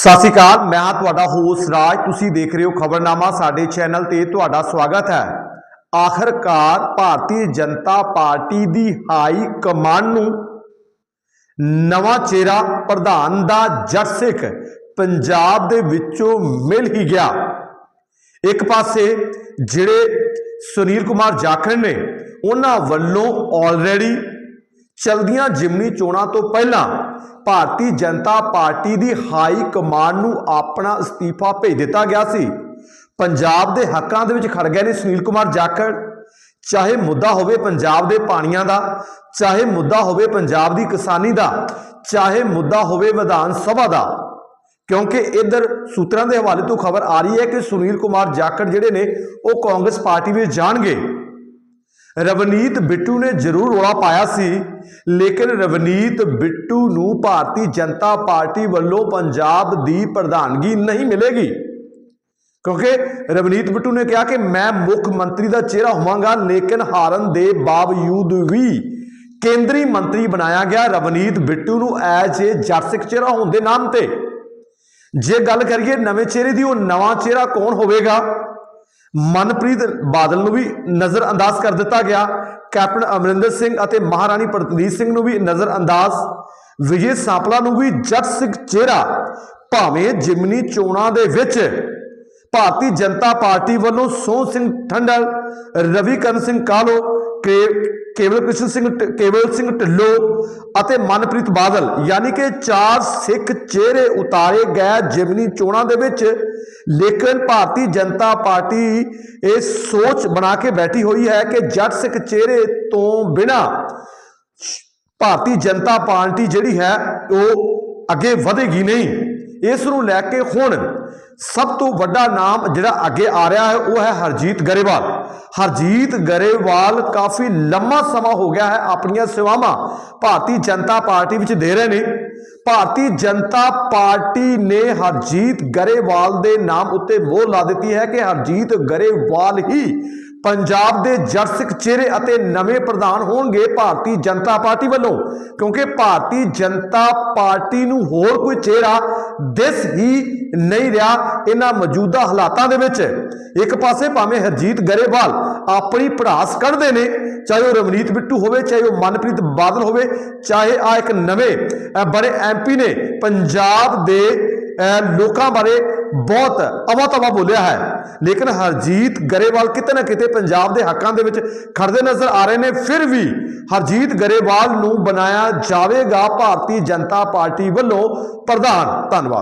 ਸਤਿ ਸ਼੍ਰੀ ਅਕਾਲ, ਮੈਂ ਤੁਹਾਡਾ ਹੋਸਟ ਰਾਜ। ਤੁਸੀਂ ਦੇਖ ਰਹੇ ਹੋ ਖਬਰਨਾਮਾ ਸਾਡੇ ਚੈਨਲ ਤੇ ਤੁਹਾਡਾ ਸਵਾਗਤ ਹੈ। ਆਖਰਕਾਰ ਭਾਰਤੀ ਜਨਤਾ ਪਾਰਟੀ ਦੀ ਹਾਈ ਕਮਾਂਡ ਨੂੰ ਨਵਾਂ ਚਿਹਰਾ ਪ੍ਰਧਾਨ ਦਾ ਜੱਟ ਸਿੱਖ ਪੰਜਾਬ ਦੇ ਵਿੱਚੋਂ ਮਿਲ ਹੀ ਗਿਆ। ਇੱਕ ਪਾਸੇ ਜਿਹੜੇ ਸੁਨੀਲ ਕੁਮਾਰ ਜਾਖੜ ਨੇ, ਉਹਨਾਂ ਵੱਲੋਂ ਆਲਰੇਡੀ ਚਲਦੀਆਂ ਜਿਮਨੀ ਚੋਣਾਂ ਤੋਂ ਪਹਿਲਾਂ ਭਾਰਤੀ ਜਨਤਾ ਪਾਰਟੀ ਦੀ ਹਾਈ ਕਮਾਂਡ ਨੂੰ ਆਪਣਾ ਅਸਤੀਫਾ ਭੇਜ ਦਿੱਤਾ ਗਿਆ ਸੀ। ਪੰਜਾਬ ਦੇ ਹੱਕਾਂ ਦੇ ਵਿੱਚ ਖੜ ਗਏ ਨੇ ਸੁਨੀਲ ਕੁਮਾਰ ਜਾਖੜ। ਚਾਹੇ ਮੁੱਦਾ ਹੋਵੇ ਪੰਜਾਬ ਦੇ ਪਾਣੀਆਂ ਦਾ, ਚਾਹੇ ਮੁੱਦਾ ਹੋਵੇ ਪੰਜਾਬ ਦੀ ਕਿਸਾਨੀ ਦਾ, ਚਾਹੇ ਮੁੱਦਾ ਹੋਵੇ ਵਿਧਾਨ ਸਭਾ ਦਾ। ਕਿਉਂਕਿ ਇਧਰ ਸੂਤਰਾਂ ਦੇ ਹਵਾਲੇ ਤੋਂ ਖਬਰ ਆ ਰਹੀ ਹੈ ਕਿ ਸੁਨੀਲ ਕੁਮਾਰ ਜਾਖੜ ਜਿਹੜੇ ਨੇ, ਉਹ ਕਾਂਗਰਸ ਪਾਰਟੀ ਵਿੱਚ ਜਾਣਗੇ। ਰਵਨੀਤ ਬਿੱਟੂ ਨੇ ਜ਼ਰੂਰ ਰੋਲਾ ਪਾਇਆ ਸੀ, ਲੇਕਿਨ ਰਵਨੀਤ ਬਿੱਟੂ ਨੂੰ ਭਾਰਤੀ ਜਨਤਾ ਪਾਰਟੀ ਵੱਲੋਂ ਪੰਜਾਬ ਦੀ ਪ੍ਰਧਾਨਗੀ ਨਹੀਂ ਮਿਲੇਗੀ। ਕਿਉਂਕਿ ਰਵਨੀਤ ਬਿੱਟੂ ਨੇ ਕਿਹਾ ਕਿ ਮੈਂ ਮੁੱਖ ਮੰਤਰੀ ਦਾ ਚਿਹਰਾ ਹੋਵਾਂਗਾ, ਲੇਕਿਨ ਹਾਰਨ ਦੇ ਬਾਵਜੂਦ ਵੀ ਕੇਂਦਰੀ ਮੰਤਰੀ ਬਣਾਇਆ ਗਿਆ ਰਵਨੀਤ ਬਿੱਟੂ ਨੂੰ ਐਜ ਏ ਜੱਟ ਚਿਹਰਾ ਹੋਣ ਦੇ ਨਾਮ ਤੇ। ਜੇ ਗੱਲ ਕਰੀਏ ਨਵੇਂ ਚਿਹਰੇ ਦੀ, ਉਹ ਨਵਾਂ ਚਿਹਰਾ ਕੌਣ ਹੋਵੇਗਾ? ਮਨਪ੍ਰੀਤ ਬਾਦਲ ਨੂੰ ਵੀ ਨਜ਼ਰ ਅੰਦਾਜ਼ ਕਰ ਦਿੱਤਾ ਗਿਆ। ਕੈਪਟਨ ਅਮਰਿੰਦਰ ਸਿੰਘ ਅਤੇ ਮਹਾਰਾਣੀ ਪ੍ਰਤਨੀਤ ਸਿੰਘ ਨੂੰ ਵੀ ਨਜ਼ਰ ਅੰਦਾਜ਼ ਵਿਜੇ ਸਾਪਲਾ ਨੂੰ ਵੀ ਜੱਟ ਸਿੰਘ ਚਿਹਰਾ। ਭਾਵੇਂ ਜਿਮਨੀ ਚੋਣਾਂ ਦੇ ਵਿੱਚ ਭਾਰਤੀ ਜਨਤਾ ਪਾਰਟੀ ਵੱਲੋਂ ਸੋਹ ਸਿੰਘ ਠੰਡਲ, ਰਵੀਕਰਨ ਸਿੰਘ ਕਾਲੋ, ਕੇ- ਕੇਵਲ ਕ੍ਰਿਸ਼ਨ ਸਿੰਘ ਢ- ਕੇਵਲ ਸਿੰਘ ਢਿੱਲੋਂ ਅਤੇ ਮਨਪ੍ਰੀਤ ਬਾਦਲ, ਯਾਨੀ ਕਿ ਚਾਰ ਸਿੱਖ ਚਿਹਰੇ ਉਤਾਰੇ ਗਏ ਜਿਮਨੀ ਚੋਣਾਂ ਦੇ ਵਿੱਚ ਲੇਕਿਨ ਭਾਰਤੀ ਜਨਤਾ ਪਾਰਟੀ ਇਹ ਸੋਚ ਬਣਾ ਕੇ ਬੈਠੀ ਹੋਈ ਹੈ ਕਿ ਜੱਟ ਸਿੱਖ ਚਿਹਰੇ ਤੋਂ ਬਿਨਾ ਭਾਰਤੀ ਜਨਤਾ ਪਾਰਟੀ ਜਿਹੜੀ ਹੈ, ਉਹ ਅੱਗੇ ਵਧੇਗੀ ਨਹੀਂ। ਇਸ ਨੂੰ ਲੈ ਕੇ ਹੁਣ ਸਭ ਤੋਂ ਵੱਡਾ ਨਾਮ ਜਿਹੜਾ ਅੱਗੇ ਆ ਰਿਹਾ ਹੈ, ਉਹ ਹੈ ਹਰਜੀਤ ਗਰੇਵਾਲ। ਹਰਜੀਤ ਗਰੇਵਾਲ ਕਾਫੀ ਲੰਮਾ ਸਮਾਂ ਹੋ ਗਿਆ ਹੈ ਆਪਣੀਆਂ ਸੇਵਾਵਾਂ ਭਾਰਤੀ ਜਨਤਾ ਪਾਰਟੀ ਵਿੱਚ ਦੇ ਰਹੇ ਨੇ। ਭਾਰਤੀ ਜਨਤਾ ਪਾਰਟੀ ਨੇ ਹਰਜੀਤ ਗਰੇਵਾਲ ਦੇ ਨਾਮ ਉੱਤੇ ਮੋਹਰ ਲਾ ਦਿੱਤੀ ਹੈ ਕਿ ਹਰਜੀਤ ਗਰੇਵਾਲ ਹੀ ਪੰਜਾਬ ਦੇ ਜੱਟ ਚਿਹਰੇ ਅਤੇ ਨਵੇਂ ਪ੍ਰਧਾਨ ਹੋਣਗੇ ਭਾਰਤੀ ਜਨਤਾ ਪਾਰਟੀ ਵੱਲੋਂ ਕਿਉਂਕਿ ਭਾਰਤੀ ਜਨਤਾ ਪਾਰਟੀ ਨੂੰ ਹੋਰ ਕੋਈ ਚਿਹਰਾ ਦਿਸ ਹੀ ਨਹੀਂ ਰਿਹਾ ਇਹਨਾਂ ਮੌਜੂਦਾ ਹਾਲਾਤਾਂ ਦੇ ਵਿੱਚ। ਇੱਕ ਪਾਸੇ ਭਾਵੇਂ ਹਰਜੀਤ ਗਰੇਵਾਲ ਆਪਣੀ ਪੜਾਸ ਕੱਢਦੇ ਨੇ ਚਾਹੇ ਉਹ ਰਵਨੀਤ ਬਿੱਟੂ ਹੋਵੇ ਚਾਹੇ ਉਹ ਮਨਪ੍ਰੀਤ ਬਾਦਲ ਹੋਵੇ ਚਾਹੇ ਆ ਇੱਕ ਨਵੇਂ ਅ, ਬੜੇ ਐਮਪੀ ਨੇ ਪੰਜਾਬ ਦੇ ਲੋਕਾਂ ਬਾਰੇ ਬਹੁਤ ਅਵਾ ਤਵਾ ਬੋਲਿਆ ਹੈ। ਲੇਕਿਨ ਹਰਜੀਤ ਗਰੇਵਾਲ ਕਿਤੇ ਨਾ ਕਿਤੇ ਪੰਜਾਬ ਦੇ ਹੱਕਾਂ ਦੇ ਵਿੱਚ ਖੜਦੇ ਨਜ਼ਰ ਆ ਰਹੇ ਨੇ, ਫਿਰ ਵੀ ਹਰਜੀਤ ਗਰੇਵਾਲ ਨੂੰ ਬਣਾਇਆ ਜਾਵੇਗਾ ਭਾਰਤੀ ਜਨਤਾ ਪਾਰਟੀ ਵੱਲੋਂ ਪ੍ਰਧਾਨ। ਧੰਨਵਾਦ।